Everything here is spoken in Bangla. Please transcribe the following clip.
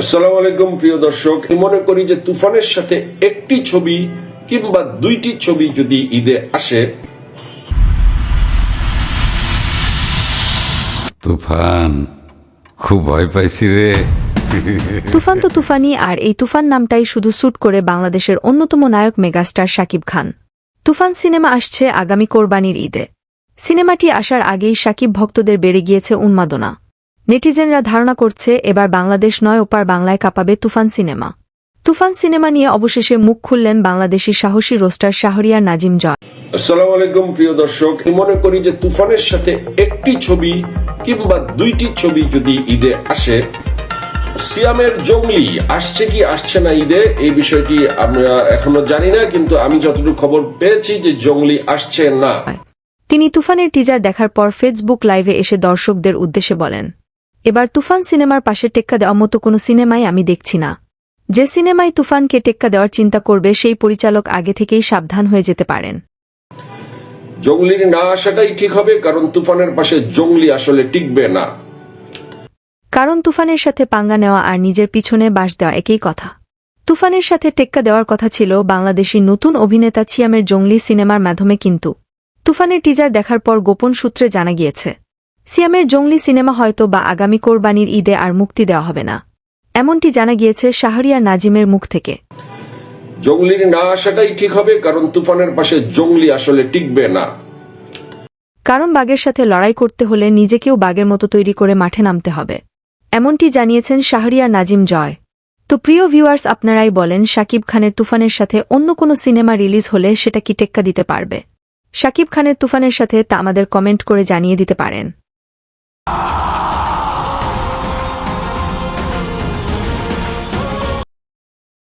আসসালামু আলাইকুম প্রিয় দর্শক। মনে করি যে তুফানের সাথে একটি ছবি কিংবা দুইটি ছবি যদি ঈদে আসে তুফান খুব ভয় পাইছি রে। তুফান তো তুফানি আর এই তুফান নামটাই শুধু স্যুট করে বাংলাদেশের অন্যতম নায়ক মেগাস্টার শাকিব খান। তুফান সিনেমা আসছে আগামী কোরবানির ঈদে। সিনেমাটি আসার আগেই শাকিব ভক্তদের বেড়ে গিয়েছে উন্মাদনা। নেটিজেনরা ধারণা করছে এবার বাংলাদেশ নয় ওপার বাংলায় কাঁপাবে তুফান সিনেমা। তুফান সিনেমা নিয়ে অবশেষে মুখ খুললেন বাংলাদেশি সাহসী রোস্টার শাহরিয়ার নাজিম জয়। আসসালামু আলাইকুম প্রিয় দর্শক। মনে করি যে তুফানের সাথে একটি ছবি কিংবা দুইটি ছবি যদি ঈদে আসে সিয়ামের জঙ্গলি আসছে কি আসছে না ঈদে এই বিষয়টি আমরা এখনও জানি না কিন্তু আমি যতটুকু খবর পেয়েছি যে জঙ্গলি আসছে না। তিনি তুফানের টিজার দেখার পর ফেসবুক লাইভে এসে দর্শকদের উদ্দেশ্যে বলেন এবার তুফান সিনেমার পাশে টেক্কা দেওয়ার মতো কোনো সিনেমাই আমি দেখছি না। যে সিনেমায় তুফানকে টেক্কা দেওয়ার চিন্তা করবে সেই পরিচালক আগে থেকেই সাবধান হয়ে যেতে পারেন। জঙ্গলির না আসাটাই ঠিক হবে কারণ তুফানের পাশে জঙ্গলি আসলে টিকবে না। কারণ তুফানের সাথে পাঙ্গা নেওয়া আর নিজের পিছনে বাস দেওয়া একই কথা। তুফানের সাথে টেক্কা দেওয়ার কথা ছিল বাংলাদেশি নতুন অভিনেতা ছিয়ামের জঙ্গলি সিনেমার মাধ্যমে কিন্তু তুফানের টিজার দেখার পর গোপন সূত্রে জানা গিয়েছে সিয়ামের জঙ্গলি সিনেমা হয়তো বা আগামী কোরবানির ঈদে আর মুক্তি দেওয়া হবে না। এমনটি জানা গিয়েছে শাহরিয়ার নাজিমের মুখ থেকে। জঙ্গলির না আসাটাই ঠিক হবে কারণ তুফানের পাশে জঙ্গলি আসলে টিকবে না। কারণ বাঘের সাথে লড়াই করতে হলে নিজেকেও বাঘের মতো তৈরি করে মাঠে নামতে হবে। এমনটি জানিয়েছেন শাহরিয়ার নাজিম জয়। তো প্রিয় ভিউয়ার্স আপনারাই বলেন শাকিব খানের তুফানের সাথে অন্য কোনো সিনেমা রিলিজ হলে সেটা কি টেক্কা দিতে পারবে? শাকিব খানের তুফানের সাথে তা আমাদের কমেন্ট করে জানিয়ে দিতে পারেন। Ah!